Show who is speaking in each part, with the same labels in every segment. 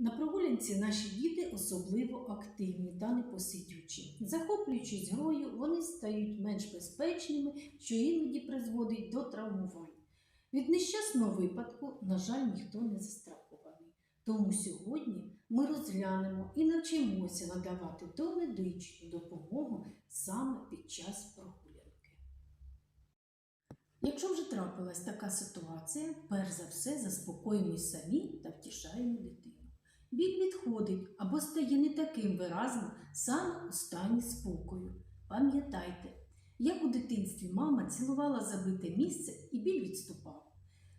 Speaker 1: На прогулянці наші діти особливо активні та непосидючі. Захоплюючись грою, вони стають менш безпечними, що іноді призводить до травмувань. Від нещасного випадку, на жаль, ніхто не застрахований. Тому сьогодні ми розглянемо і навчимося надавати домедичну допомогу саме під час прогулянки. Якщо вже трапилась така ситуація, перш за все заспокоїмось самі та втішаємо дитину. Біль відходить або стає не таким виразним саме у стані спокою. Пам'ятайте, як у дитинстві мама цілувала забите місце і біль відступав.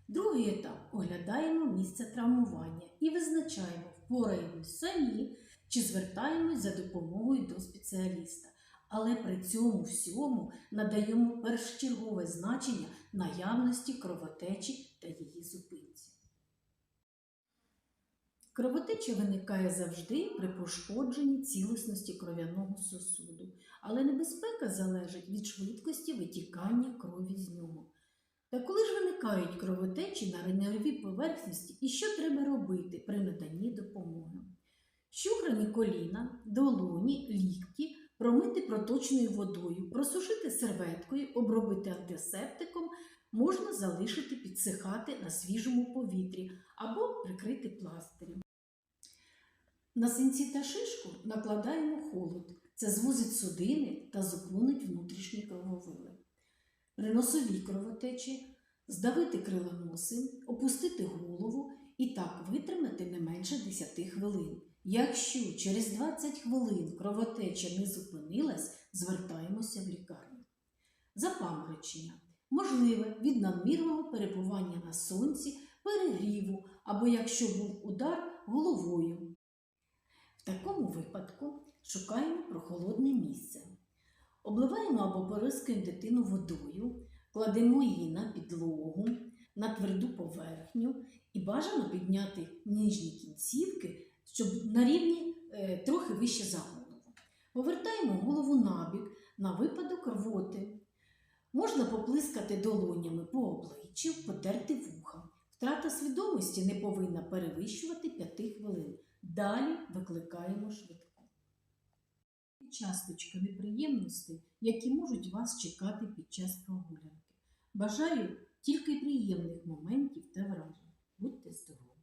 Speaker 1: Другий етап оглядаємо місце травмування і визначаємо, впораємось самі чи звертаємось за допомогою до спеціаліста. Але при цьому всьому надаємо першочергове значення наявності кровотечі та її зупинці. Кровотеча виникає завжди при пошкодженні цілісності кров'яного сосуду, але небезпека залежить від швидкості витікання крові з нього. Та коли ж виникають кровотечі на нервовій поверхності і що треба робити при наданні допомоги? Щухрані коліна, долоні, лікті промити проточною водою, просушити серветкою, обробити антисептиком, можна залишити підсихати на свіжому повітрі або прикрити пластирем. На синці та шишку накладаємо холод. Це звузить судини та зупинить внутрішні крововили. При носовій кровотечі здавити крила носи, опустити голову і так витримати не менше 10 хвилин. Якщо через 20 хвилин кровотеча не зупинилась, звертаємося в лікарню. Запаморочення можливе від надмірного перебування на сонці, перегріву або якщо був удар головою. В такому випадку шукаємо прохолодне місце. Обливаємо або порискаємо дитину водою, кладемо її на підлогу, на тверду поверхню і бажано підняти ніжні кінцівки, щоб на рівні е, трохи вище за голову. Повертаємо голову набік на випадок рвоти. Можна поплискати долонями по обличчю, потерти вуха. Втрата свідомості не повинна перевищувати 5 хвилин. Далі викликаємо швидку. Часточка неприємностей, які можуть вас чекати під час прогулянки. Бажаю тільки приємних моментів та вражень. Будьте здорові!